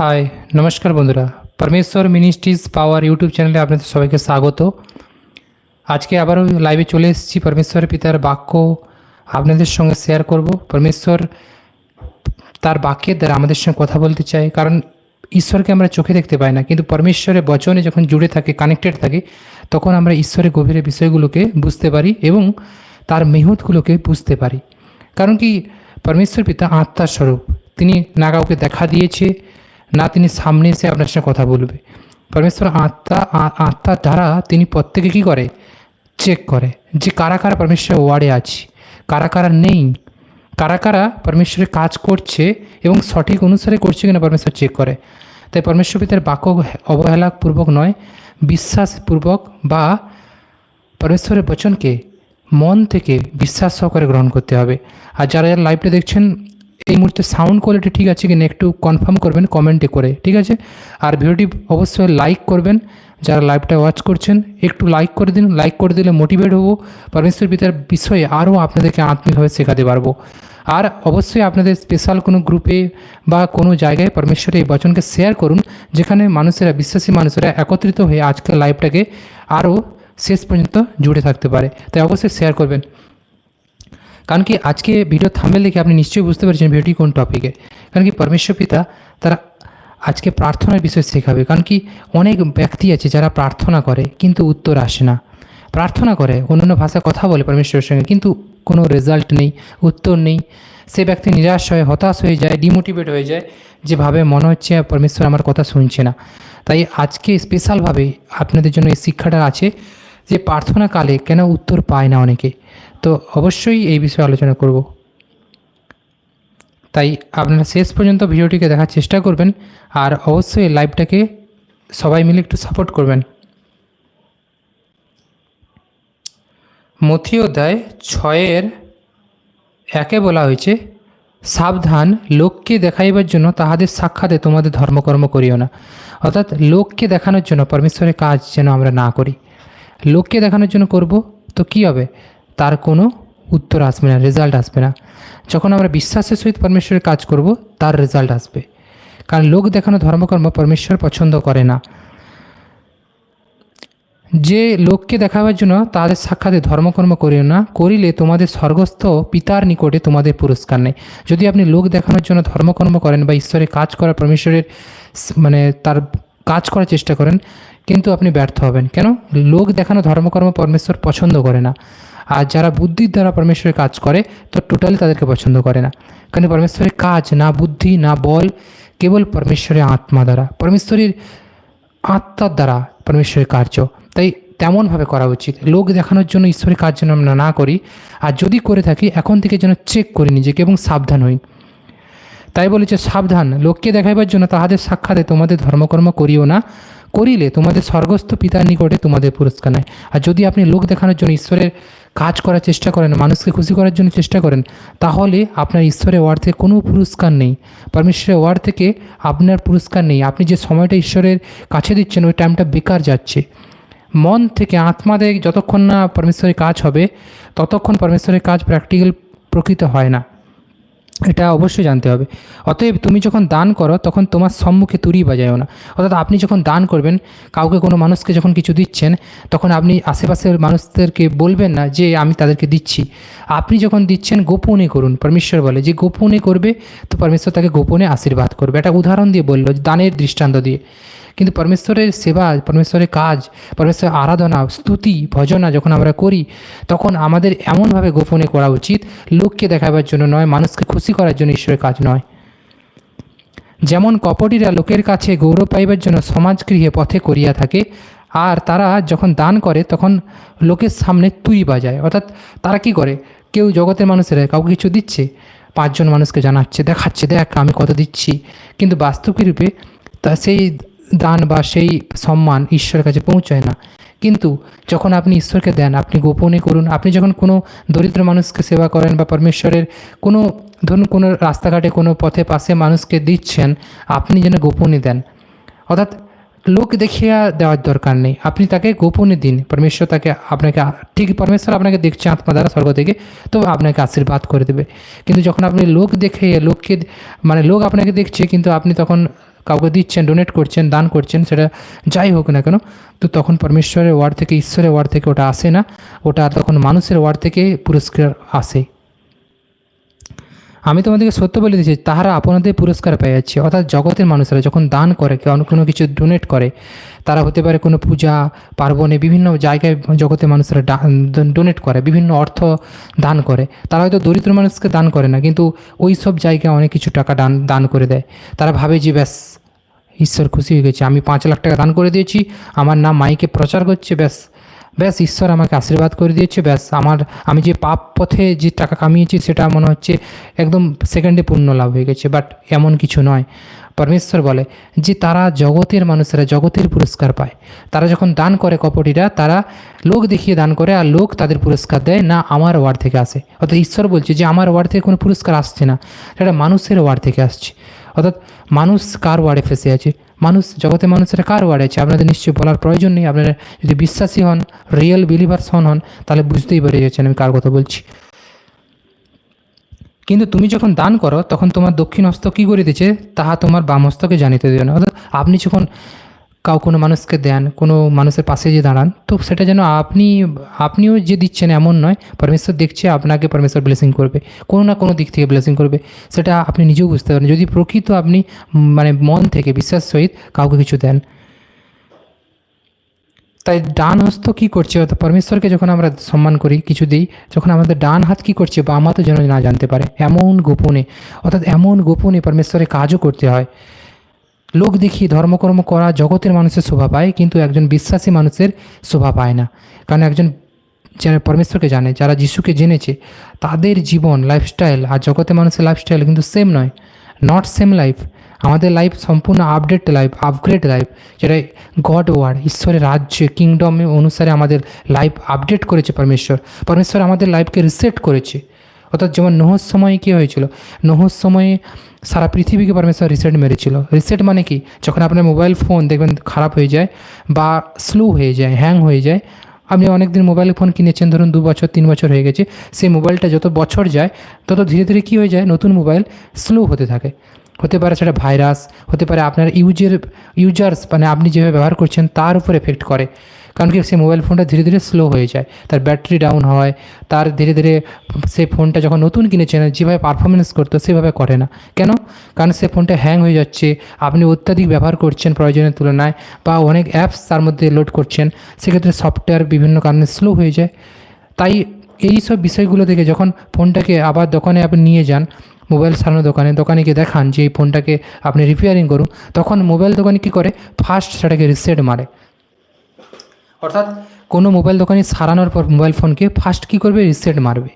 High নমস্কার বন্ধুরা। পরমেশ্বর মিনিস্ট্রিজ পাওয়ার ইউটিউব চ্যানেলে আপনাদের সবাইকে স্বাগত। আজকে আবারও লাইভে চলে এসেছি পরমেশ্বরের পিতার বাক্য আপনাদের সঙ্গে শেয়ার করব। পরমেশ্বর তার বাক্যের দ্বারা আমাদের সঙ্গে কথা বলতে চায়। কারণ ঈশ্বরকে আমরা চোখে দেখতে পাই না, কিন্তু পরমেশ্বরের বচনে যখন জুড়ে থাকে কানেক্টেড থাকে, তখন আমরা ঈশ্বরের গভীরে বিষয়গুলোকে বুঝতে পারি এবং তার মেহতগুলোকে বুঝতে পারি। কারণ কি পরমেশ্বর পিতা আত্মার স্বরূপ। তিনি না কাউকে দেখা দিয়েছে না তিনি সামনে এসে আপনার সঙ্গে কথা বলবে। পরমেশ্বর আত্মা আত্মার দ্বারা তিনি প্রত্যেকে কী করে? চেক করে যে কারা কারা পরমেশ্বরের ওয়ার্ডে আছে, কারা কারা নেই, কারা কারা পরমেশ্বরের কাজ করছে এবং সঠিক অনুসারে করছে কিনা পরমেশ্বর চেক করে। তাই পরমেশ্বর পিতার বাক্য অবহেলাপূর্বক নয়, বিশ্বাসপূর্বক বা পরমেশ্বরের বচনকে মন থেকে বিশ্বাস সহকারে গ্রহণ করতে হবে। আর যারা যারা লাইভটা দেখছেন এই মুহূর্তে সাউন্ড কোয়ালিটি ঠিক আছে কিনা একটু কনফার্ম করবেন কমেন্টে করে, ঠিক আছে? আর ভিডিওটি অবশ্যই লাইক করবেন, যারা লাইভটা ওয়াচ করছেন, একটু লাইক করে দিন লাইক করে দিলে মোটিভেট হব পরমেশ্বর পিতার বিষয়ে আরও আপনাদেরকে আত্মিকভাবে শেখাতে পারব। আর অবশ্যই আপনাদের স্পেশাল কোনো গ্রুপে বা কোনো জায়গায় পরমেশ্বরের এই বচনকে শেয়ার করুন, যেখানে মানুষেরা, বিশ্বাসী মানুষেরা একত্রিত হয়ে আজকের লাইভটাকে আরও শেষ পর্যন্ত জুড়ে থাকতে পারে। তাই অবশ্যই শেয়ার করবেন। কারণ কি আজকে ভিডিও থামবে দেখে আপনি নিশ্চয়ই বুঝতে পারছেন ভিডিওটি কোন টপিকে কারণ কি পরমেশ্বর পিতা তারা আজকে প্রার্থনার বিষয় শেখাবে। কারণ কি অনেক ব্যক্তি আছে যারা প্রার্থনা করে কিন্তু উত্তর আসে না। প্রার্থনা করে, অন্যান্য ভাষায় কথা বলে পরমেশ্বরের সঙ্গে, কিন্তু কোনো রেজাল্ট নেই, উত্তর নেই। সে ব্যক্তি নিরাশ হয়ে, হতাশ হয়ে যায় ডিমোটিভেট হয়ে যায় যেভাবে মনে হচ্ছে পরমেশ্বর আমার কথা শুনছে না। তাই আজকে স্পেশালভাবে আপনাদের জন্য এই শিক্ষাটা আছে যে প্রার্থনাকালে কেন উত্তর পায় না অনেকে? তো অবশ্যই এই বিষয়ে আলোচনা করব। তাই আপনারা শেষ পর্যন্ত ভিডিওটিকে দেখার চেষ্টা করবেন আর অবশ্যই লাইভটাকে সবাই মিলে একটু সাপোর্ট করবেন। মথি অধ্যায় ছয়ের একে বলা হয়েছে, সাবধান, লোককে দেখাইবার জন্য তাহাদের সাক্ষাতে তোমাদের ধর্মকর্ম করিও না। অর্থাৎ লোককে দেখানোর জন্য, পরমেশ্বরের কাজ যেন আমরা না করি। লোককে দেখানোর জন্য করব, তো কি হবে? তার কোনো উত্তর আসবে না রেজাল্ট আসবে না। যখন আমরা বিশ্বাসের সহিত পরমেশ্বরের কাজ করব, তার রেজাল্ট আসবে। কারণ লোক দেখানো ধর্মকর্ম পরমেশ্বর পছন্দ করে না। যে লোককে দেখাবার জন্য তাদের সাক্ষাতে ধর্মকর্ম করিও না, করিলে তোমাদের স্বর্গস্থ পিতার নিকটে তোমাদের পুরস্কার নেই। যদি আপনি লোক দেখানোর জন্য ধর্মকর্ম করেন বা ঈশ্বরের কাজ করা পরমেশ্বরের মানে তার কাজ করার চেষ্টা করেন, কিন্তু আপনি ব্যর্থ হবেন। কেন? লোক দেখানো ধর্মকর্ম পরমেশ্বর পছন্দ করে না। আর যারা বুদ্ধির দ্বারা পরমেশ্বরের কাজ করে, তো টোটালি তাদেরকে পছন্দ করে না। কারণ পরমেশ্বরের কাজ না বুদ্ধি, না বল, কেবল পরমেশ্বরের আত্মা দ্বারা, পরমেশ্বরের আত্মার দ্বারা পরমেশ্বরের কার্য। তাই তেমনভাবে করা উচিত। লোক দেখানোর জন্য ঈশ্বরের কাজ যেন আমরা না করি, আর যদি করে থাকি, এখন থেকে যেন চেক করি নিজেকে এবং সাবধান হই। তাই বলেছে, সাবধান। লোককে দেখাইবার জন্য তাহাদের সাক্ষাতে তোমাদের ধর্মকর্ম করিও না করিলে তোমাদের স্বর্গস্থ পিতার নিকটে তোমাদের পুরস্কার নেয়। আর যদি আপনি লোক দেখানোর জন্য ঈশ্বরের কাজ করার চেষ্টা করেন, মানুষকে খুশি করার জন্য চেষ্টা করেন, তাহলে আপনার ঈশ্বরের ওয়ার্ড থেকে কোনো পুরস্কার নেই। পরমেশ্বরের ওয়ার্ড থেকে আপনার পুরস্কার নেই। আপনি যে সময়টা ঈশ্বরের কাছে দিচ্ছেন, ওই টাইমটা বেকার যাচ্ছে। মন থেকে আত্মা দিয়ে যতক্ষণ না পরমেশ্বরের কাজ হবে, ততক্ষণ পরমেশ্বরের কাজ প্র্যাকটিক্যাল প্রকৃত হয় না। এটা অবশ্যই জানতে হবে। অতএব তুমি যখন দান করো, তখন তোমার সম্মুখে তুরি বাজায়ও না। অর্থাৎ আপনি যখন দান করবেন, কাউকে কোনো মানুষকে যখন কিছু দিচ্ছেন, তখন আপনি আশেপাশের মানুষদেরকে বলবেন না যে, আমি তাদেরকে দিচ্ছি। আপনি যখন দিচ্ছেন, গোপনে করুন। পরমেশ্বর বলে যে, গোপনে করবে, তো পরমেশ্বর তাকে গোপনে আশীর্বাদ করবে। একটা উদাহরণ দিয়ে বলল, দানের দৃষ্টান্ত দিয়ে। কিন্তু পরমেশ্বরের সেবা, পরমেশ্বরের কাজ, পরমেশ্বরের আরাধনা, স্তুতি, ভজনা যখন আমরা করি, তখন আমাদের এমনভাবে গোপনে করা উচিত, লোককে দেখাবার জন্য নয়, মানুষকে খুশি করার জন্য ঈশ্বরের কাজ নয়। যেমন কপটিরা লোকের কাছে গৌরব পাইবার জন্য সমাজগৃহে পথে করিয়া থাকে, আর তারা যখন দান করে, তখন লোকের সামনে তুই বাজায়। অর্থাৎ তারা কি করে? কেউ জগতের মানুষেরা কাউকে কিছু দিচ্ছে, পাঁচজন মানুষকে জানাচ্ছে, দেখাচ্ছে, দেখ আমি কত দিচ্ছি। কিন্তু বাস্তবিক রূপে তা সেই দান বা সেই সম্মান ঈশ্বরের কাছে পৌঁছায় না। কিন্তু যখন আপনি ঈশ্বরকে দেন, আপনি গোপনে করুন, আপনি যখন কোনো দরিদ্র মানুষকে সেবা করেন বা পরমেশ্বরের কোনো, ধরুন কোনো রাস্তাঘাটে, কোনো পথে, পাশে মানুষকে দিচ্ছেন, আপনি যেন গোপনে দেন। অর্থাৎ লোক দেখিয়া দেওয়ার দরকার নেই। আপনি তাকে গোপনে দিন। পরমেশ্বর তাকে আপনাকে, ঠিক পরমেশ্বর আপনাকে দেখছে আত্মা দ্বারা স্বর্গ থেকে, তো আপনাকে আশীর্বাদ করে দেবে। কিন্তু যখন আপনি লোক দেখে, লোককে মানে লোক আপনাকে দেখছে, কিন্তু আপনি তখন কাউকে দিচ্ছেন ডোনেট করছেন, দান করছেন, সেটা যাই হোক না কেন, তো তখন পরমেশ্বরের ওয়ার্ড থেকে, ঈশ্বরের ওয়ার্ড থেকে ওটা আসে না, ওটা তখন মানুষের ওয়ার্ড থেকে পুরস্কার আসে। আমি তোমাদেরকে সত্য বলে দিচ্ছি, তাহারা আপনাদের পুরস্কার পেয়ে যাচ্ছে, অর্থাৎ জগতের মানুষেরা যখন দান করে, কেউ কোনো কিছু ডোনেট করে, তারা হতে পারে কোনো পূজা, পার্বণে বিভিন্ন জায়গায় জগতের মানুষেরা ডোনেট করে, বিভিন্ন অর্থ দান করে, তারা হয়তো দরিদ্র মানুষকে দান করে না, কিন্তু ওই সব জায়গায় অনেক কিছু টাকা দান দান করে দেয়। তারা ভাবে যে ব্যাস ঈশ্বর খুশি হয়ে গেছে। আমি পাঁচ লাখ টাকা দান করে দিয়েছি। আমার নাম মাইকে প্রচার করছে ব্যাস। ব্যাস, ঈশ্বর আমাকে আশীর্বাদ করে দিয়েছে, ব্যাস। আমার, আমি যে পাপ পথে যে টাকা কামিয়েছি, সেটা মনে হচ্ছে একদম সেকেন্ডে পূর্ণ লাভ হয়ে গেছে বাট এমন কিছু নয়। পরমেশ্বর বলে যে, তারা জগতের মানুষেরা জগতের পুরস্কার পায়। তারা যখন দান করে কপটিরা, তারা লোক দেখিয়ে দান করে, আর লোক তাদের পুরস্কার দেয়, না আমার ওয়ার্ড থেকে আসে। অর্থাৎ ঈশ্বর বলছে যে, আমার ওয়ার্ড থেকে কোনো পুরস্কার আসছে না। সেটা মানুষের ওয়ার্ড থেকে আসছে। অর্থাৎ মানুষ কার ওয়ার্ডে ফেসে আছে? মানুষ জগতে মানুষেরা কার ওয়ার্ডে আছে? আপনাদের নিশ্চয়ই বলার প্রয়োজন নেই। আপনারা যদি বিশ্বাসী হন রিয়েল বিলিভার্স হন হন, তাহলে বুঝতেই পেরে যাচ্ছেন আমি কার কথা বলছি। কিন্তু তুমি যখন দান করো, তখন তোমার দক্ষিণ হস্ত কী করিতেছে তাহা তোমার বাম হস্তকে জানিতে দেবে না। অর্থাৎ আপনি যখন কাউ কোনো মানুষকে দেন, কোনো মানুষের পাশে যে দাঁড়ান, তো সেটা যেন আপনি, আপনিও যে দিচ্ছেন এমন নয়, পরমেশ্বর দেখছে আপনাকে পরমেশ্বর ব্লেসিং করবে। কোনো না কোনো দিক থেকে ব্লেসিং করবে। সেটা আপনি নিজেও বুঝতে পারেন। যদি প্রকৃত আপনি মানে মন থেকে, বিশ্বাস সহিত কাউকে কিছু দেন, তাই ডান হস্ত কী করছে? অর্থাৎ পরমেশ্বরকে যখন আমরা সম্মান করি, কিছু দিই, যখন আমাদের ডান হাত কী করছে বা আমা তো যেন না জানতে পারে, এমন গোপনে, অর্থাৎ এমন গোপনে পরমেশ্বরের কাজও করতে হয়। লোক দেখি ধর্মকর্ম করা জগতের মানুষের শোভা পায়, কিন্তু একজন বিশ্বাসী মানুষের শোভা পায় না। কারণ একজন যারা পরমেশ্বরকে জানে, যারা যিশুকে জেনেছে, তাদের জীবন লাইফস্টাইল আর জগতের মানুষের লাইফস্টাইল কিন্তু সেম নয়। নট সেম লাইফ আমাদের লাইফ সম্পূর্ণ আপডেট লাইফ আপগ্রেড লাইফ যেটা গড ওয়ার্ড ঈশ্বরের রাজ্যে কিংডম অনুসারে আমাদের লাইফ আপডেট করেছে পরমেশ্বর। পরমেশ্বর আমাদের লাইফকে রিসেট করেছে। অর্থাৎ যেমন নহর সময়ে কী হয়েছিল? নহর সময়ে সারা পৃথিবীকে পরমেশ্বর রিসেট মেরেছিল। রিসেট মানে কি? যখন আপনার মোবাইল ফোন দেখবেন খারাপ হয়ে যায় বা স্লো হয়ে যায়, হ্যাং হয়ে যায়, আপনি অনেক দিন মোবাইল ফোন কিনেছেন, ধরুন দু বছর, তিন বছর হয়ে গেছে, সেই মোবাইলটা যত বছর যায়, তত ধীরে ধীরে কী হয়ে যায়? নতুন মোবাইল স্লো হতে থাকে। হতে পারে সেটা ভাইরাস, হতে পারে আপনার ইউজের, ইউজার্স মানে আপনি যেভাবে ব্যবহার করছেন, তার উপর এফেক্ট করে। কারণ কি সেই মোবাইল ফোনটা ধীরে ধীরে স্লো হয়ে যায়। তার ব্যাটারি ডাউন হয়, তার ধীরে ধীরে সেই ফোনটা যখন নতুন কিনেছেন, যেভাবে পারফরমেন্স করতো, সেভাবে করে না। কেন? কারণ সে ফোনটা হ্যাং হয়ে যাচ্ছে, আপনি অত্যাধিক ব্যবহার করছেন প্রয়োজনের তুলনায় বা অনেক অ্যাপস তার মধ্যে লোড করছেন, সেক্ষেত্রে সফটওয়্যার বিভিন্ন কারণে স্লো হয়ে যায়। তাই এই সব বিষয়গুলো থেকে যখন ফোনটাকে আবার দোকানে আপনি নিয়ে যান মোবাইল সারানো দোকানে দোকানে গিয়ে দেখান যে এই ফোনটাকে আপনি রিপেয়ারিং করুন, তখন মোবাইল দোকানে কী করে? ফার্স্ট সেটাকে রিসেট মারে। অর্থাৎ কোনো মোবাইল দোকানে সারানোর পর মোবাইল ফোনকে ফার্স্ট কী করবে? রিসেট মারবে।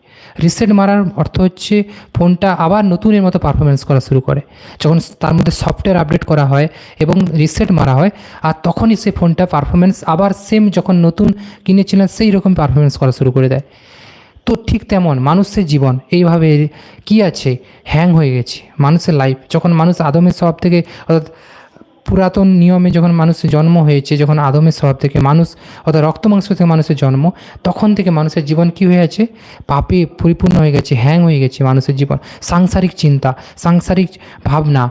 রিসেট মারার অর্থ হচ্ছে ফোনটা আবার নতুনের মতো পারফরমেন্স করা শুরু করে। যখন তার মধ্যে সফটওয়্যার আপডেট করা হয় এবং রিসেট মারা হয়, আর তখনই সে ফোনটা পারফরমেন্স আবার সেম যখন নতুন কিনেছিলেন, সেই রকম পারফরমেন্স করা শুরু করে দেয়। তো ঠিক তেমন মানুষের জীবন, এইভাবে কি আছে? হ্যাং হয়ে গেছে মানুষের লাইফ যখন মানুষ আদমের সব থেকে অর্থাৎ পুরাতন নিয়মে যখন মানুষের জন্ম হয়েছে, যখন আদমের স্বভাব থেকে মানুষ অর্থাৎ রক্ত মাংস থেকে মানুষের জন্ম, তখন থেকে মানুষের জীবন কী হয়ে আছে পাপে পরিপূর্ণ হয়ে গেছে, হ্যাং হয়ে গেছে মানুষের জীবন। সাংসারিক চিন্তা, সাংসারিক ভাবনা,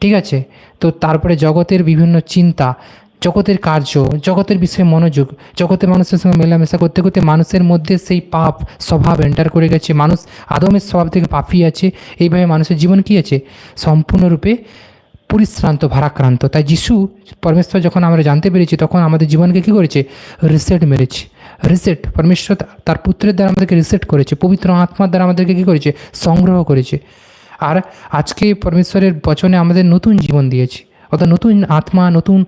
ঠিক আছে? তো তারপরে জগতের বিভিন্ন চিন্তা, জগতের কার্য, জগতের বিষয়ে মনোযোগ, জগতের মানুষের সঙ্গে মেলামেশা করতে করতে মানুষের মধ্যে সেই পাপ স্বভাব এন্টার করে গেছে। মানুষ আদমের স্বভাব থেকে পাপি আছে। এইভাবে মানুষের জীবন কী আছে? সম্পূর্ণরূপে পরিশ্রান্ত, ভারাক্রান্ত। তাই যিশু পরমেশ্বর যখন আমরা জানতে পেরেছি, তখন আমাদের জীবনকে কী করেছে? রিসেট মেরেছে। রিসেট পরমেশ্বর তার পুত্রের দ্বারা আমাদেরকে রিসেট করেছে, পবিত্র আত্মার দ্বারা আমাদেরকে কী করেছে? সংগ্রহ করেছে। আর আজকে পরমেশ্বরের বচনে আমাদের নতুন জীবন দিয়েছে। অর্থাৎ নতুন আত্মা, নতুন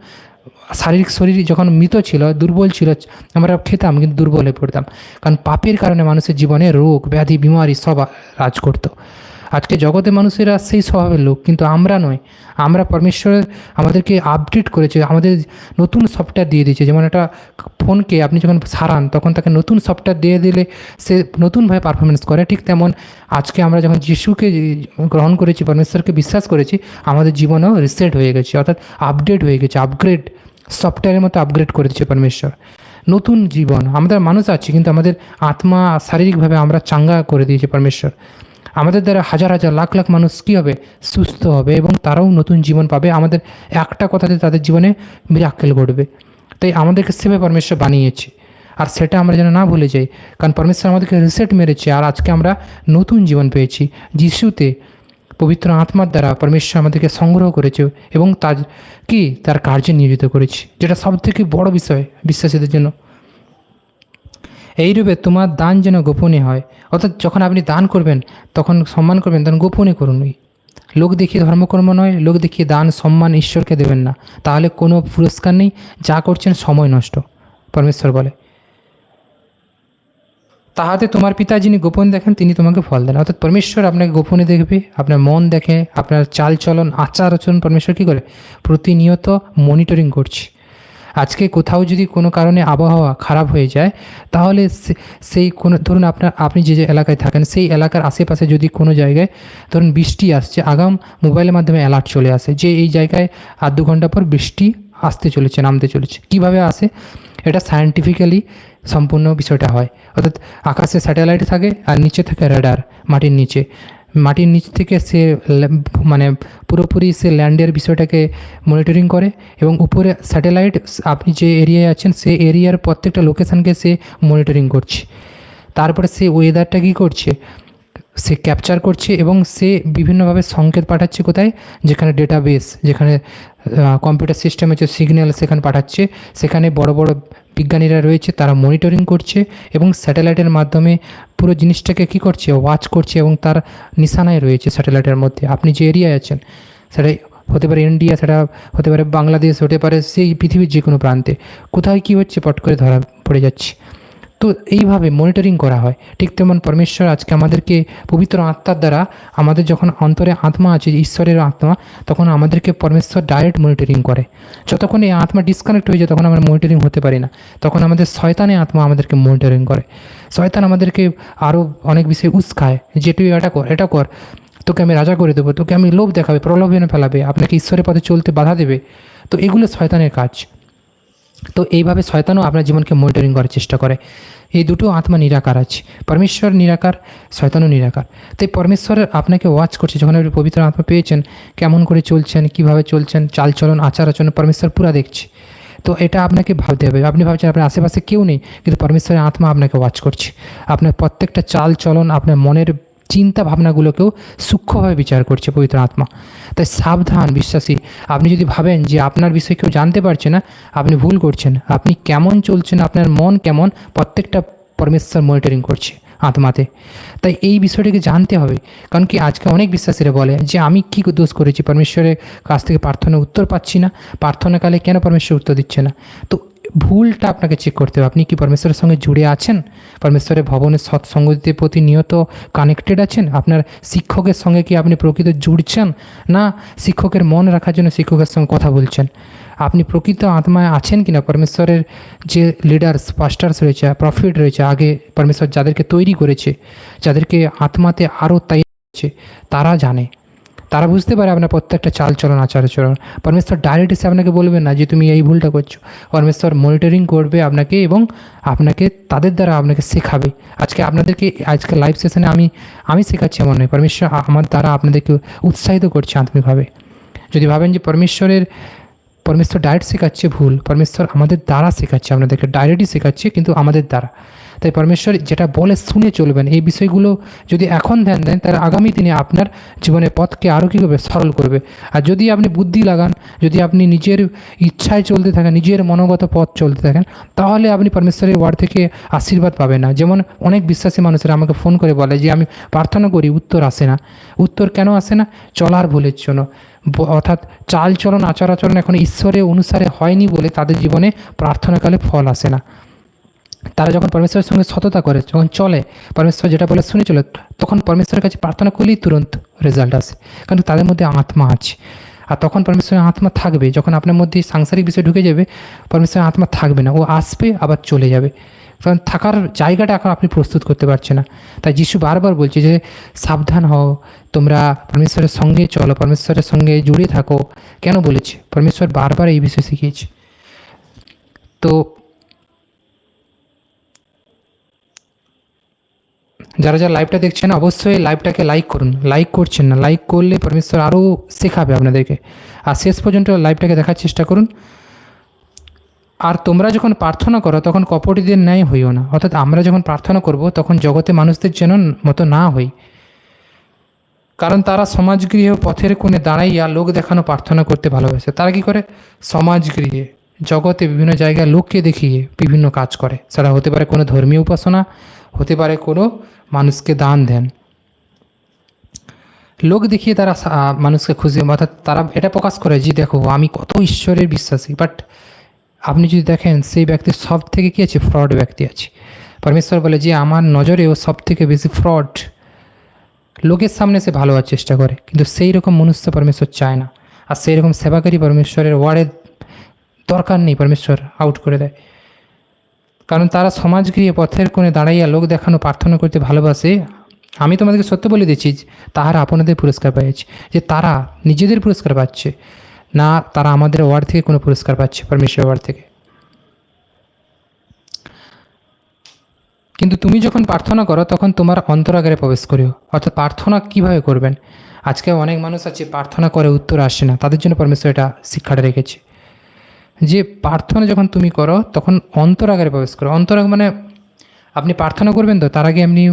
শারীরিক শরীর যখন মৃত ছিল, দুর্বল ছিল, আমরা খেতাম, কিন্তু দুর্বল হয়ে পড়তাম। কারণ পাপের কারণে মানুষের জীবনে রোগ, ব্যাধি, বিমারি সব রাজ করতো। আজকে জগতে মানুষেরা সেই স্বভাবের লোক, কিন্তু আমরা নয়। আমরা পরমেশ্বর আমাদেরকে আপডেট করেছে, আমাদের নতুন সফটওয়্যার দিয়ে দিয়েছে। যেমন একটা ফোনকে আপনি যখন সারান, তখন তাকে নতুন সফটওয়্যার দিয়ে দিলে সে নতুনভাবে পারফরমেন্স করে। ঠিক তেমন আজকে আমরা যখন যিশুকে গ্রহণ করেছি, পরমেশ্বরকে বিশ্বাস করেছি, আমাদের জীবনেও রিসেট হয়ে গেছে, অর্থাৎ আপডেট হয়ে গেছে আপগ্রেড সফটওয়্যারের মতো আপগ্রেড করে দিচ্ছে পরমেশ্বর। নতুন জীবন, আমাদের মানুষ আছে, কিন্তু আমাদের আত্মা শারীরিকভাবে আমরা চাঙ্গা করে দিয়েছে পরমেশ্বর। আমাদের দ্বারা হাজার হাজার লাখ লাখ মানুষ কী হবে? সুস্থ হবে এবং তারাও নতুন জীবন পাবে। আমাদের একটা কথাতে তাদের জীবনে মিরাক্কেল ঘটবে। তাই আমাদেরকে সেভাবে পরমেশ্বর বানিয়েছে। আর সেটা আমরা যেন না ভুলে যাই, কারণ পরমেশ্বর আমাদেরকে রিসেট মেরেছে আর আজকে আমরা নতুন জীবন পেয়েছি। যিশুতে পবিত্র আত্মার দ্বারা পরমেশ্বর আমাদেরকে সংগ্রহ করেছে এবং তার, কি? তার কার্যে নিয়োজিত করেছে। যেটা সব থেকে বড় বিষয় বিশ্বাসীদের জন্য। এইরূপে তোমার দান যেন গোপনে হয়। অর্থাৎ যখন আপনি দান করবেন, তখন সম্মান করবেন তখন গোপনে করুন। লোক দেখিয়ে ধর্মকর্ম নয়, লোক দেখিয়ে দান, সম্মান ঈশ্বরকে দেবেন না। তাহলে কোনো পুরস্কার নেই, যা করছেন সময় নষ্ট, পরমেশ্বর বলে। তাহাতে তোমার পিতা যিনি গোপন দেখেন, তিনি তোমাকে ফল দেন। অর্থাৎ পরমেশ্বর আপনাকে গোপনে দেখবে, আপনার মন দেখে, আপনার চালচলন আচার আচরণ, পরমেশ্বর কী করে? প্রতিনিয়ত মনিটরিং করছে। আজকে কোথাও যদি কোনো কারণে আবহাওয়া খারাপ হয়ে যায়, তাহলে সেই কোনো, ধরুন আপনার, আপনি যে যে এলাকায় থাকেন, সেই এলাকার আশেপাশে যদি কোনো জায়গায় ধরুন বৃষ্টি আসছে, আগাম মোবাইলের মাধ্যমে অ্যালার্ট চলে আসে, যে এই জায়গায় আধ দু ঘণ্টা পর বৃষ্টি আসতে চলেছে, নামতে চলেছে, কীভাবে আসে? এটা সায়েন্টিফিক্যালি সম্পূর্ণ বিষয়টা হয়। অর্থাৎ আকাশে স্যাটেলাইট থাকে আর নিচে থাকে রেডার মাটির নিচে। মাটির নিচ থেকে সে মানে পুরোপুরি সে ল্যান্ডের বিষয়টাকে মনিটরিং করে এবং উপরে স্যাটেলাইট আপনি যে এরিয়ায় আছেন, সে এরিয়ার প্রত্যেকটা লোকেশানকে সে মনিটরিং করছে। তারপরে সে ওয়েদারটা কী করছে? সে ক্যাপচার করছে এবং সে বিভিন্নভাবে সংকেত পাঠাচ্ছে কোথায়? যেখানে ডেটাবেস যেখানে কম্পিউটার সিস্টেম হচ্ছে সিগন্যাল সেখানে পাঠাচ্ছে, সেখানে বড় বড় বিজ্ঞানীরা রয়েছে, তারা মনিটরিং করছে এবং স্যাটেলাইটের মাধ্যমে পুরো জিনিসটাকে কী করছে ওয়াচ করছে এবং তার নিশানায় রয়েছে স্যাটেলাইটের মধ্যে। আপনি যে এরিয়ায় আছেন, সেটা হতে পারে ইন্ডিয়া সেটা হতে পারে বাংলাদেশ হতে পারে সেই পৃথিবীর যে কোনো প্রান্তে, কোথায় কী হচ্ছে, পট করে ধরা পড়ে যাচ্ছে। তো এইভাবে মনিটরিং করা হয়। ঠিক তেমন পরমেশ্বর আজকে আমাদেরকে পবিত্র আত্মার দ্বারা আমাদের যখন অন্তরে আত্মা আছে ঈশ্বরের আত্মা, তখন আমাদেরকে পরমেশ্বর ডাইরেক্ট মনিটরিং করে। যতক্ষণ এই আত্মা ডিসকানেক্ট হয়ে যায়, তখন আমরা মনিটরিং হতে পারি না। তখন আমাদের শয়তানে আত্মা আমাদেরকে মনিটরিং করে। শয়তান আমাদেরকে আরও অনেক বিষয়ে উস্কায়, যে তুই এটা কর এটা কর, তোকে আমি রাজা করে দেবো, তোকে আমি লোভ দেখাবে, প্রলোভনে ফেলাবে, আপনাকে ঈশ্বরের পথে চলতে বাধা দেবে। তো এগুলো শয়তানের কাজ। তো এইভাবে শয়তানও আপনার জীবনকে মনিটরিং করার চেষ্টা করে। এই দুটো আত্মা নিরাকার আছে। পরমেশ্বর নিরাকার, শয়তানও নিরাকার। তাই পরমেশ্বরের আপনাকে ওয়াচ করছে, যখন আপনি পবিত্র আত্মা পেয়েছেন, কেমন করে চলছেন, কীভাবে চলছেন, চালচলন আচার আচরণ পরমেশ্বর পুরা দেখছে। তো এটা আপনাকে ভাবতে হবে। আপনি ভাবছেন, আপনার আশেপাশে কেউ নেই, কিন্তু পরমেশ্বরের আত্মা আপনাকে ওয়াচ করছে। আপনার প্রত্যেকটা চাল চলন আপনার মনের চিন্তা ভাবনাগুলোকেও সূক্ষ্মভাবে বিচার করছে পবিত্র আত্মা। তাই সাবধান, বিশ্বাসী। আপনি যদি ভাবেন যে আপনার বিষয়ে কেউ জানতে পারছে না, আপনি ভুল করছেন। আপনি কেমন চলছেন, আপনার মন কেমন, প্রত্যেকটা পরমেশ্বর মনিটরিং করছে আত্মাতে। তাই এই বিষয়টিকে জানতে হবে। কারণ কি আজকে অনেক বিশ্বাসীরা বলে যে, আমি কী দোষ করেছি? পরমেশ্বরের কাছ থেকে প্রার্থনা উত্তর পাচ্ছি না। প্রার্থনাকালে কেন পরমেশ্বর উত্তর দিচ্ছে না? তো ভুলটা আপনাকে চেক করতে হবে। আপনি কি পরমেশ্বরের সঙ্গে জুড়ে আছেন? পরমেশ্বরের ভবনের সৎসঙ্গতির প্রতি নিয়ত কানেক্টেড আছেন? আপনার শিক্ষকের সঙ্গে কি আপনি প্রকৃত জুড়ছেন? না, শিক্ষকের মন রাখার জন্য শিক্ষকের সঙ্গে কথা বলছেন। আপনি প্রকৃত আত্মায় আছেন কিনা? পরমেশ্বরের যে লিডার্স পাস্টার্স রয়েছে প্রফিট রয়েছে, আগে পরমেশ্বর যাদেরকে তৈরি করেছে, যাদেরকে আত্মাতে আরও তাই তারা জানে। তারা বুঝতে পারে আপনার প্রত্যেকটা চাল চলন আচার আচরণ পরমেশ্বর ডাইরেক্ট এসে আপনাকে বলবেন না যে তুমি এই ভুলটা করছ। পরমেশ্বর মনিটরিং করবে আপনাকে এবং আপনাকে, তাদের দ্বারা আপনাকে শেখাবে। আজকে আপনাদেরকে, আজকে লাইভ সেশনে আমি আমি শেখাচ্ছি এমন নয়। পরমেশ্বর আমার দ্বারা আপনাদেরকে উৎসাহিত করছে আত্মিকভাবে যদি ভাবেন যে পরমেশ্বরের, পরমেশ্বর ডাইরেক্ট শেখাচ্ছে ভুল, পরমেশ্বর আমাদের দ্বারা শেখাচ্ছে, আপনাদেরকে ডাইরেক্টই শেখাচ্ছে কিন্তু আমাদের দ্বারা। তাই পরমেশ্বর যেটা বলে শুনে চলবেন, এই বিষয়গুলো যদি এখন ধ্যান দেন, তাহলে আগামী দিনে আপনার জীবনের পথকে আরও কী করবে? সরল করবে। আর যদি আপনি বুদ্ধি লাগান, যদি আপনি নিজের ইচ্ছায় চলতে থাকেন, নিজের মনোগত পথ চলতে থাকেন, তাহলে আপনি পরমেশ্বরের ওয়ার্ড থেকে আশীর্বাদ পাবেন না। যেমন অনেক বিশ্বাসী মানুষেরা আমাকে ফোন করে বলে যে, আমি প্রার্থনা করি, উত্তর আসে না। উত্তর কেন আসে না? চলার ভুলের জন্য। অর্থাৎ চাল চলন আচার আচরণ এখন ঈশ্বরের অনুসারে হয়নি বলে তাদের জীবনে প্রার্থনাকালে ফল আসে না। তারা যখন পরমেশ্বরের সঙ্গে সততা করে, যখন চলে, পরমেশ্বর যেটা বলে শুনে চলে তখন পরমেশ্বরের কাছে প্রার্থনা করলেই তুরন্ত রেজাল্ট আসে। কারণ তাদের মধ্যে আত্মা আছে। আর তখন পরমেশ্বরের আত্মা থাকবে, যখন আপনার মধ্যে সাংসারিক বিষয় ঢুকে যাবে, পরমেশ্বরের আত্মা থাকবে না। ও আসবে, আবার চলে যাবে। কারণ থাকার জায়গাটা এখন আপনি প্রস্তুত করতে পারছে না। তাই যিশু বারবার বলছে যে, সাবধান হও, তোমরা পরমেশ্বরের সঙ্গে চলো, পরমেশ্বরের সঙ্গে জুড়ে থাকো। কেন বলেছে? পরমেশ্বর বারবার এই বিষয় শিখিয়েছে। তো যারা যারা লাইভটা দেখছেন, অবশ্যই লাইভটাকে লাইক করুন। লাইক করছেন না লাইক করলে পরমেশ্বর আরও শেখাবে আপনাদেরকে। আর শেষ পর্যন্ত লাইভটাকে দেখার চেষ্টা করুন। আর তোমরা যখন প্রার্থনা করো, তখন কপটিদের ন্যায় হইও না। অর্থাৎ আমরা যখন প্রার্থনা করব, তখন জগতে মানুষদের যেন মতো না হই। কারণ তারা সমাজগৃহ পথের কোণে দাঁড়াইয়া লোক দেখানো প্রার্থনা করতে ভালোবাসে। তারা কি করে? সমাজগৃহে, জগতে বিভিন্ন জায়গায় লোককে দেখিয়ে বিভিন্ন কাজ করে। সেটা হতে পারে কোনো ধর্মীয় উপাসনা, হতে পারে কোনো মানুষকে দান দেন। লোক দেখিয়ে তারা মানুষকে খুশি অর্থাৎ তারা এটা প্রকাশ করে যে, দেখো, আমি কত ঈশ্বরের বিশ্বাসী বাট আপনি যদি দেখেন, সেই ব্যক্তির সব থেকে কী আছে? ফ্রড ব্যক্তি আছে। পরমেশ্বর বলে, যে, আমার নজরেও সব থেকে বেশি ফ্রড লোকের সামনে সে ভালো হওয়ার চেষ্টা করে, কিন্তু সেই রকম মনুষ্য পরমেশ্বর চায় না। আর সেই রকম সেবাকারী পরমেশ্বরের ওয়ার্ডের দরকার নেই, পরমেশ্বর আউট করে দেয়। কারণ তারা সমাজগৃহে পথের কোণে দাঁড়াইয়া লোক দেখানো, প্রার্থনা করতে ভালোবাসে। আমি তোমাদেরকে সত্য বলে দিচ্ছি তাহারা আপনাদের পুরস্কার পেয়েছে যে তারা নিজেদের পুরস্কার পাচ্ছে, না তারা আমাদের ওয়ার্ড থেকে কোনো পুরস্কার পাচ্ছে পরমেশ্বর ওয়ার্ড থেকে। কিন্তু তুমি যখন প্রার্থনা করো, তখন তোমার অন্তরাগারে প্রবেশ করিও। অর্থাৎ প্রার্থনা কীভাবে করবেন? আজকে অনেক মানুষ আছে, প্রার্থনা করে উত্তর আসে না, তাদের জন্য পরমেশ্বর এটা শিক্ষাটা রেখেছে। যে প্রার্থনা যখন তুমি করো, তখন অন্তরাগারে প্রবেশ করো। অন্তরাগ মানে আপনি প্রার্থনা করবেন তো, তার আগে আপনি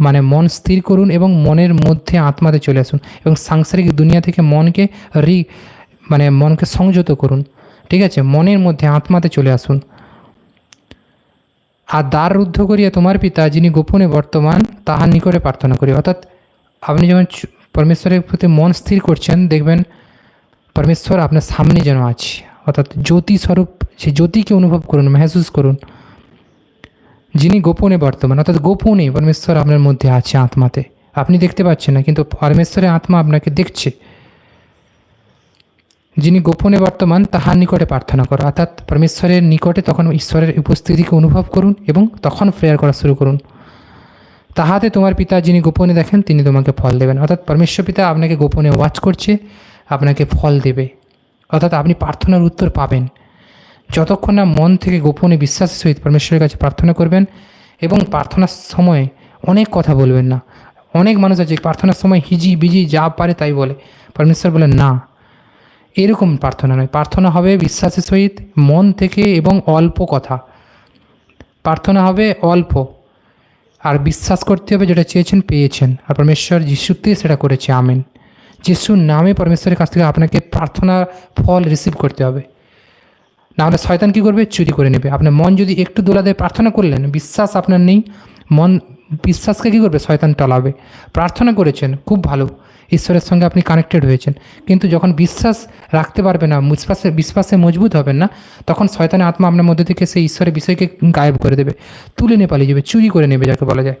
মানে মন স্থির করুন এবং মনের মধ্যে আত্মাতে চলে আসুন এবং সাংসারিক দুনিয়া থেকে মনকে রি মানে মনকে সংযত করুন, ঠিক আছে? মনের মধ্যে আত্মাতে চলে আসুন। আর দ্বার রুদ্ধ করিয়া তোমার পিতা, যিনি গোপনে বর্তমান, তাহার নিকটে প্রার্থনা করি অর্থাৎ আপনি যখন পরমেশ্বরের প্রতি মন স্থির করছেন, দেখবেন পরমেশ্বর আপনার সামনে যেন আছে। অর্থাৎ জ্যোতি স্বরূপ সেই জ্যোতিকে অনুভব করুন, মেহসুস করুন, যিনি গোপনে বর্তমান, অর্থাৎ গোপনে পরমেশ্বর আপনার মধ্যে আছে আত্মাতে। আপনি দেখতে পাচ্ছেন না, কিন্তু পরমেশ্বরের আত্মা আপনাকে দেখছে। যিনি গোপনে বর্তমান, তাহার নিকটে প্রার্থনা করো। অর্থাৎ পরমেশ্বরের নিকটে তখন ঈশ্বরের উপস্থিতিকে অনুভব করুন এবং তখন প্রেয়ার করা শুরু করুন। তাহাতে তোমার পিতা যিনি গোপনে দেখেন, তিনি তোমাকে ফল দেবেন। অর্থাৎ পরমেশ্বর পিতা আপনাকে গোপনে ওয়াচ করছে, আপনাকে ফল দেবে। অর্থাৎ আপনি প্রার্থনার উত্তর পাবেন। যতক্ষণ না মন থেকে গোপনে বিশ্বাসের সহিত পরমেশ্বরের কাছে প্রার্থনা করবেন এবং প্রার্থনার সময় অনেক কথা বলবেন না। অনেক মানুষ আছে, প্রার্থনার সময় হিজি বিজি যা পারে তাই বলে। পরমেশ্বর বলেন না, এরকম প্রার্থনা নয়। প্রার্থনা হবে বিশ্বাসের সহিত মন থেকে এবং অল্প কথা। প্রার্থনা হবে অল্প। আর বিশ্বাস করতে হবে যেটা চেয়েছেন, পেয়েছেন। আর পরমেশ্বর যিশুতে সেটা করেছে। আমেন। যিশুর নামে পরমেশ্বরের কাছ থেকে আপনাকে প্রার্থনার ফল রিসিভ করতে হবে। নাহলে শয়তান কী করবে? চুরি করে নেবে। আপনার মন যদি একটু দোলাদে প্রার্থনা করলেন, বিশ্বাস আপনার নেই, মন, বিশ্বাসকে কী করবে? শয়তান টলাবে। প্রার্থনা করেছেন, খুব ভালো। ঈশ্বরের সঙ্গে আপনি কানেক্টেড হয়েছেন। কিন্তু যখন বিশ্বাস রাখতে পারবে না, বিশ্বাসে বিশ্বাসে মজবুত হবেন না, তখন শয়তানের আত্মা আপনার মধ্যে থেকে সেই ঈশ্বরের বিষয়কে গায়েব করে দেবে। তুলে নিয়ে পালিয়ে যাবে, চুরি করে নেবে, যাকে বলা যায়।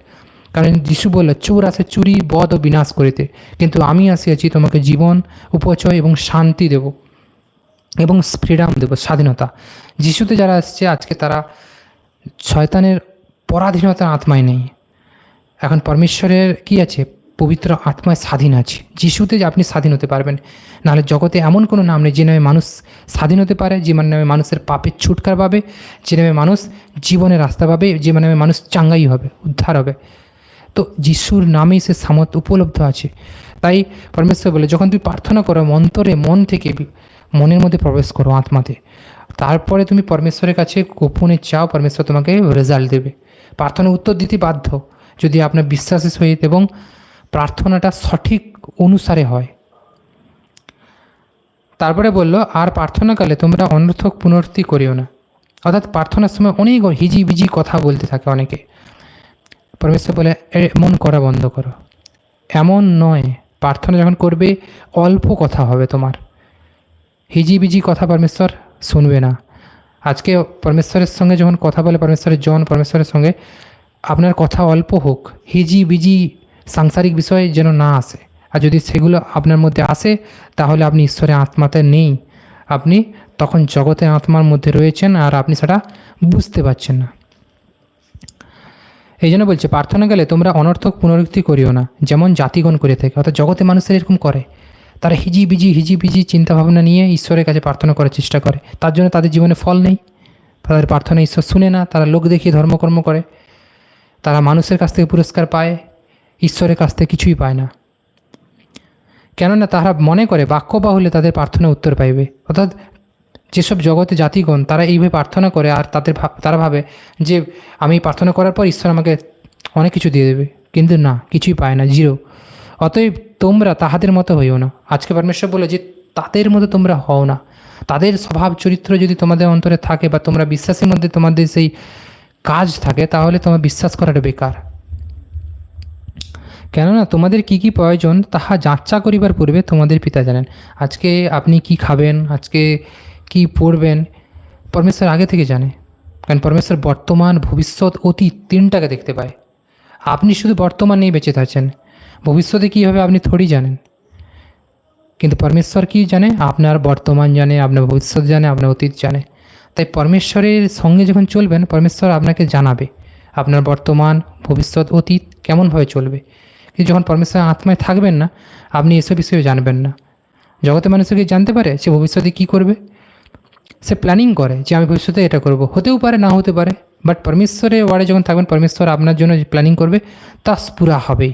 কারণ যিশু বলল, চোর আসে চুরি, বধ ও বিনাশ করিতে। কিন্তু আমি আসিয়াছি তোমাকে জীবন, উপচয় এবং শান্তি দেব এবং ফ্রিডাম দেব, স্বাধীনতা। যিশুতে যারা আসছে, আজকে তারা শয়তানের পরাধীনতার আত্মায় নেই। এখন পরমেশ্বরের কি আছে? পবিত্র আত্মায় স্বাধীন আছে। যিশুতে আপনি স্বাধীন হতে পারবেন, নাহলে জগতে এমন কোনো নাম নেই যে নামে মানুষ স্বাধীন হতে পারে, যে নামে মানুষের পাপের ছুটকার পাবে, যে নামে মানুষ জীবনের রাস্তা পাবে, যে নামে মানুষ চাঙ্গাই হবে, উদ্ধার হবে। তো যিশুর নামেই সে সামত উপলব্ধ আছে। তাই পরমেশ্বর বলে, যখন তুমি প্রার্থনা করো, অন্তরে মন থেকে মনের মধ্যে প্রবেশ করো আত্মাতে। তারপরে তুমি পরমেশ্বরের কাছে গোপনে চাও, পরমেশ্বর তোমাকে রেজাল্ট দেবে। প্রার্থনা উত্তর দিতে বাধ্য। যদি আপনার বিশ্বাসের সহিত এবং প্রার্থনাটা সঠিক অনুসারে হয়। তারপরে বলল, আর প্রার্থনাকালে তোমরা অনর্থক পুনরুক্তি করিও না। অর্থাৎ প্রার্থনার সময় অনেক হিজি বিজি কথা বলতে থাকে অনেকে। পরমেশ্বর বলে এমন করা বন্ধ করো। এমন নয়, প্রার্থনা যখন করবে, অল্প কথা হবে তোমার। হিজিবিজি কথা পরমেশ্বর শুনবে না। আজকে পরমেশ্বরের সঙ্গে যখন কথা বলে, পরমেশ্বরের জন, পরমেশ্বরের সঙ্গে, আপনার কথা অল্প হোক হিজি বিজি সাংসারিক বিষয় যেন না আসে। আর যদি সেগুলো আপনার মধ্যে আসে, তাহলে আপনি ঈশ্বরের আত্মাতে নেই। আপনি তখন জগতের আত্মার মধ্যে রয়েছেন আর আপনি সেটা বুঝতে পারছেন না। এই জন্য বলছে, প্রার্থনা গেলে তোমরা অনর্থক পুনরুক্তি করিও না, যেমন জাতিগণ করে থাকে। অর্থাৎ জগতে মানুষের এরকম করে। তারা হিজি বিজি হিজি বিজি চিন্তাভাবনা নিয়ে ঈশ্বরের কাছে প্রার্থনা করার চেষ্টা করে। তার জন্য তাদের জীবনে ফল নেই। তাদের প্রার্থনা ঈশ্বর শুনে না। তারা লোক দেখিয়ে ধর্মকর্ম করে। তারা মানুষের কাছ থেকে পুরস্কার পায়। ঈশ্বরের কাছ থেকে কিছুই পায় না। কেননা তারা মনে করে বাক্য বাহুলে তাদের প্রার্থনা উত্তর পাইবে। অর্থাৎ যেসব জগতে জাতিগণ, তারা এইভাবে প্রার্থনা করে আর তাদের তারা ভাবে যে আমি প্রার্থনা করার পর ঈশ্বর আমাকে অনেক কিছু দিয়ে দেবে। কিন্তু না, কিছুই পায় না, জিরো। অতএব তোমরা তাহাদের মতো হইও না। আজকে পরমেশ্বর বলে যে, তাদের মতো তোমরা হও না। তাদের স্বভাব চরিত্র যদি তোমাদের অন্তরে থাকে বা তোমরা বিশ্বাসের মধ্যে তোমাদের সেই কাজ থাকে, তাহলে তোমার বিশ্বাস করাটা বেকার। কেননা তোমাদের কি কি প্রয়োজন, তাহা যাত্রা করিবার পূর্বে তোমাদের পিতা জানেন। আজকে আপনি কি খাবেন? আজকে কি পড়বেন? পরমেশ্বর আগে থেকে জানে। কারণ পরমেশ্বর বর্তমান, ভবিষ্যৎ, অতীত তিনটাকে দেখতে পায়। আপনি শুধু বর্তমান নিয়ে বেঁচে থাকছেন। ভবিষ্যতে কী হবে আপনি থোড়ি জানেন? কিন্তু পরমেশ্বর কি জানে? আপনার বর্তমান জানে, আপনার ভবিষ্যৎ জানে, আপনার অতীত জানে। তাই পরমেশ্বরের সঙ্গে যখন চলবেন, পরমেশ্বর আপনাকে জানাবে আপনার বর্তমান, ভবিষ্যৎ, অতীত কেমনভাবে চলবে। কিন্তু যখন পরমেশ্বর আত্মায় থাকবেন না, আপনি এসব বিষয়ে জানবেন না। জগতে মানুষকে জানতে পারে? সে ভবিষ্যতে কী করবে? সে প্ল্যানিং করে যে আমি ভবিষ্যতে এটা করব। হতেও পারে, না হতে পারে বাট পরমেশ্বরের ওয়ার্ডে যখন থাকবেন, পরমেশ্বর আপনার জন্য যে প্ল্যানিং করবে তা পুরা হবেই।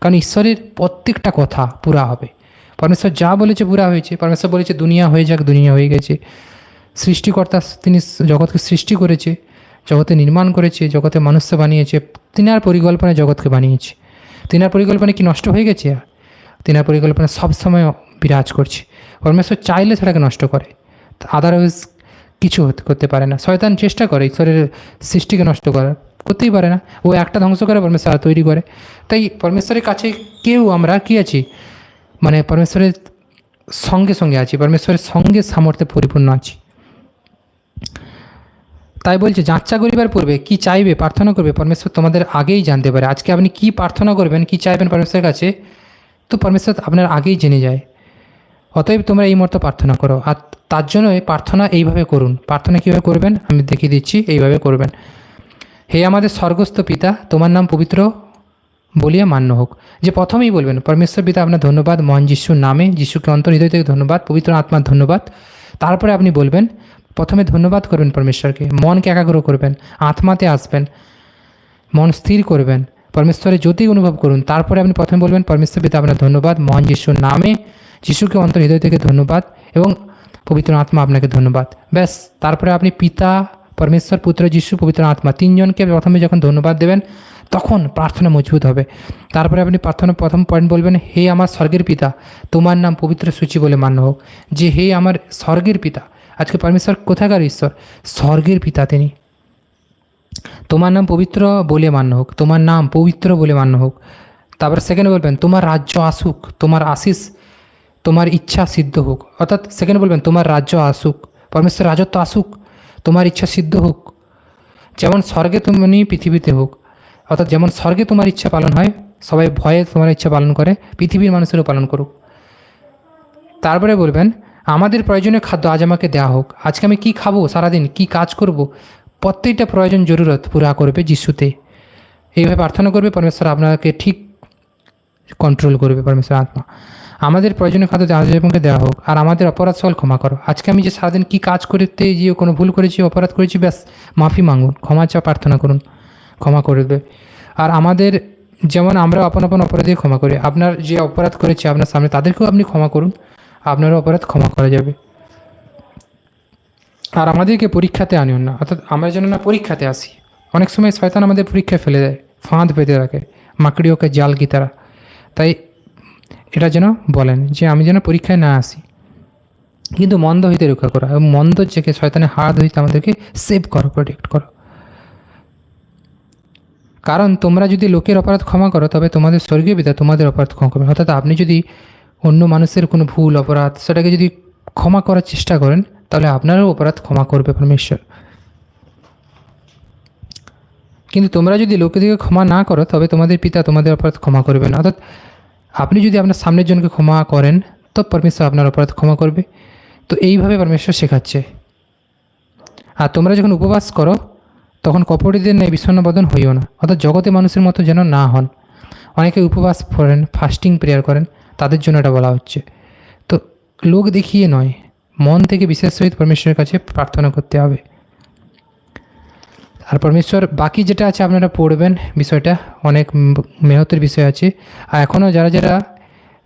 কারণ ঈশ্বরের প্রত্যেকটা কথা পুরা হবে। পরমেশ্বর যা বলেছে পুরা হয়েছে। পরমেশ্বর বলেছে, দুনিয়া হয়ে যাক, দুনিয়া হয়ে গেছে। সৃষ্টিকর্তা তিনি জগৎকে সৃষ্টি করেছে, জগতে নির্মাণ করেছে, জগতে মানুষকে বানিয়েছে, তিনার পরিকল্পনায় জগৎকে বানিয়েছে। তিনার পরিকল্পনা কি নষ্ট হয়ে গেছে? তিনার পরিকল্পনা সবসময় বিরাজ করছে। পরমেশ্বর চাইলে সেটাকে নষ্ট করে। আদারওয়াইজ কিছু করতে পারে না। শয়তান চেষ্টা করে ঈশ্বরের সৃষ্টিকে নষ্ট করার। করতেই পারে না। ও একটা ধ্বংস করে পরমেশ্বর তৈরি করে। তাই পরমেশ্বরের কাছে কেউ আমরা কি আছি? মানে পরমেশ্বরের সঙ্গে সঙ্গে আছি। পরমেশ্বরের সঙ্গে সামর্থ্যে পরিপূর্ণ আছি। তাই বলছে যাত্রা করিবার পূর্বে কি চাইবে, প্রার্থনা করবে? পরমেশ্বর তোমাদের আগেই জানতে পারে। আজকে আপনি কি প্রার্থনা করবেন, কি চাইবেন পরমেশ্বরের কাছে? তো পরমেশ্বর আপনার আগেই জেনে যায়। অতএব তোমরা এই মুহূর্তে প্রার্থনা করো। আর তার জন্য প্রার্থনা এইভাবে করুন। প্রার্থনা কীভাবে করবেন? আমি দেখিয়ে দিচ্ছি, এইভাবে করবেন। হে আমাদের স্বর্গস্থ পিতা, তোমার নাম পবিত্র বলিয়া মান্য হোক। যে প্রথমেই বলবেন, পরমেশ্বর পিতা, আপনার ধন্যবাদ। মহান যিশুর নামে যিশুকে অন্তর হৃদয় থেকে ধন্যবাদ। পবিত্র আত্মার ধন্যবাদ। তারপরে আপনি বলবেন, প্রথমে ধন্যবাদ করবেন পরমেশ্বরকে। মনকে একাগ্র করবেন, আত্মাতে আসবেন, মন স্থির করবেন। পরমেশ্বরের জ্যোতি অনুভব করুন। তারপরে আপনি প্রথমে বলবেন, পরমেশ্বর পিতা, আপনার ধন্যবাদ। মহান যিশুর নামে যিশুকে অন্তর হৃদয় থেকে ধন্যবাদ এবং পবিত্র আত্মা আপনাকে ধন্যবাদ। ব্যাস, তারপরে আপনি পিতা, পরমেশ্বর, পুত্র, যিশু, পবিত্র আত্মা তিনজনকে প্রথমে যখন ধন্যবাদ দেবেন, তখন প্রার্থনা মজবুত হবে। তারপরে আপনি প্রার্থনা প্রথম পয়েন্ট বলবেন, হে আমার স্বর্গের পিতা, তোমার নাম পবিত্র সূচি বলে মান্য হোক। যে, হে আমার স্বর্গের পিতা, আজকে পরমেশ্বর কোথাকার ঈশ্বর? স্বর্গের পিতা তিনি। তোমার নাম পবিত্র বলে মান্য হোক, তোমার নাম পবিত্র বলে মান্য হোক। তারপর সেকেন্ড বলবেন, তোমার রাজ্য আসুক, তোমার আশিস তোমার ইচ্ছা সিদ্ধ হোক। অর্থাৎ সেকেন্ড বলবেন, তোমার রাজ্য আসুক। পরমেশ্বর রাজত্ব আসুক, তোমার ইচ্ছা সিদ্ধ হোক। যেমন স্বর্গে তুমি পৃথিবীতে হোক, অর্থাৎ যেমন স্বর্গে তোমার ইচ্ছা পালন হয়, সবাই ভয়ে তোমার ইচ্ছা পালন করে, পৃথিবীর মানুষেরও পালন করুক। তারপরে বলবেন, আমাদের প্রয়োজনীয় খাদ্য আজ আমাকে দেওয়া হোক। আজকে আমি কি খাব সারাদিন? কি কাজ করব? প্রত্যেকটা প্রয়োজন জরুরত পুরা করবে যিশুতে। এইভাবে প্রার্থনা করবে পরমেশ্বর, আপনাকে ঠিক কন্ট্রোল করবে পরমেশ্বর আত্মা। আমাদের প্রয়োজনীয় খাদ্য আমাকে দেওয়া হোক, আর আমাদের অপরাধ সকল ক্ষমা করো। আজকে আমি যে সারাদিন কী কাজ করতে গিয়ে কোনো ভুল করেছি, অপরাধ করেছি, ব্যাস, মাফি মাঙ্গুন ক্ষমা চা প্রার্থনা করুন, ক্ষমা করে দেবে। আর আমাদের যেমন আমরা আপন আপন অপরাধে ক্ষমা করি, আপনার যে অপরাধ করেছে আপনার সামনে, তাদেরকেও আপনি ক্ষমা করুন, আপনারও অপরাধ ক্ষমা করা যাবে। আর আমাদেরকে পরীক্ষাতে আনিও না, অর্থাৎ আমরা যেন না পরীক্ষাতে আসি। অনেক সময় শয়তান আমাদের পরীক্ষায় ফেলে দেয়, ফাঁদ পেতে রাখে, মাকড়িওকে জাল কি তারা তাই এটা যেন বলেন যে আমি যেন পরীক্ষায় না আসি। কিন্তু মন্দ হইতে রক্ষা করো এবং মন্দ থেকে শয়তানের হাত হইতে আমাদেরকে সেভ করো প্রোটেক্ট করো। কারণ তোমরা যদি লোকের অপরাধ ক্ষমা করো, তবে তোমাদের স্বর্গীয় পিতা তোমাদের অপরাধ ক্ষমা করবে অর্থাৎ আপনি যদি অন্য মানুষের কোনো ভুল, অপরাধ সেটাকে যদি ক্ষমা করার চেষ্টা করেন, তাহলে আপনারও অপরাধ ক্ষমা করবে পরমেশ্বর। কিন্তু তোমরা যদি লোকেদেরকে ক্ষমা না করো, তবে তোমাদের পিতা তোমাদের অপরাধ ক্ষমা করবে না অর্থাৎ আপনি যদি আপনার সামনের জনকে ক্ষমা করেন, তো পরমেশ্বর আপনার অপরাধ ক্ষমা করবে। তো এইভাবে পরমেশ্বর শেখাচ্ছে। আর তোমরা যখন উপবাস করো, তখন কপটিদের ন্যায় বিষণ্ণবদন হইও না। অর্থাৎ জগতে মানুষের মতো যেন না হন। অনেকে উপবাস করেন ফাস্টিং প্রেয়ার করেন, তাদের জন্য এটা বলা হচ্ছে। তো লোক দেখিয়ে নয়, মন থেকে বিশেষ সহিত পরমেশ্বরের কাছে প্রার্থনা করতে হবে। আর পরমেশ্বর বাকি যেটা আছে আপনারা পড়বেন বিষয়টা, অনেক মেহতের বিষয় আছে। আর এখনও যারা যারা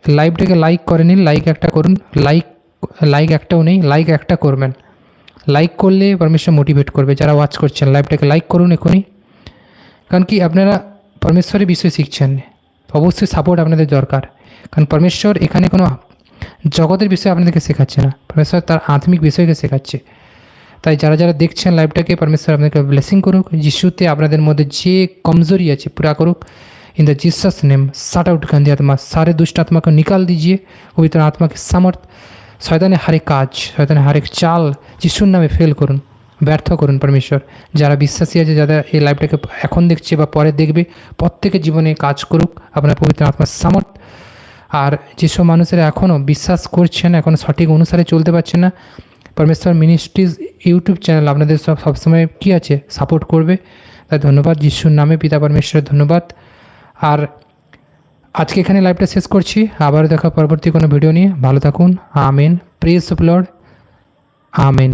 লাইভটাকে লাইক করেনি, লাইক একটা করুন, লাইক লাইক একটাও নেই, লাইক একটা করবেন। লাইক করলে পরমেশ্বর মোটিভেট করবে, যারা ওয়াচ করছেন, লাইভটাকে লাইক করুন এখনই। কারণ কি, আপনারা পরমেশ্বরের বিষয় শিখছেন, অবশ্যই সাপোর্ট আপনাদের দরকার। কারণ পরমেশ্বর এখানে কোনো জগতের বিষয় আপনাদেরকে শেখাচ্ছে না। পরমেশ্বর তার আত্মিক বিষয়কে শেখাচ্ছে। তাই যারা যারা দেখছেন লাইভটাকে পরমেশ্বর আপনাকে ব্লেসিং করুক যিশুতে আপনাদের মধ্যে যে কমজোরি আছে পুরা করুক in the Jesus name sat out गंदी आत्मा सारे दुष्ट आत्मा को निकाल दीजिए पवित्र आत्मा के सामर्थ শয়তানের হারেক কাজ শয়তানের হারেক চাল যিশুর নামে ফেল করুন ব্যর্থ করুন পরমেশ্বর যারা বিশ্বাসী আছে যারা এই লাইভটাকে এখন দেখছে বা পরে দেখবে প্রত্যেকের জীবনে কাজ করুক আপনার পবিত্র আত্মার সামর্থ আর যেসব মানুষেরা এখনও বিশ্বাস করছেন এখন সঠিক অনুসারে চলতে পারছে না পরমেশ্বর মিনিস্ট্রিজ ইউটিউব চ্যানেল আপনাদের সব সবসময় কী আছে? সাপোর্ট করবে। তাই ধন্যবাদ। যিশুর নামে পিতা পরমেশ্বরের ধন্যবাদ। আর আজকে এখানে লাইভটা শেষ করছি। আবার দেখা পরবর্তী কোনো ভিডিও নিয়ে। ভালো থাকুন। আমেন প্রিয় সুপ্লড আমেন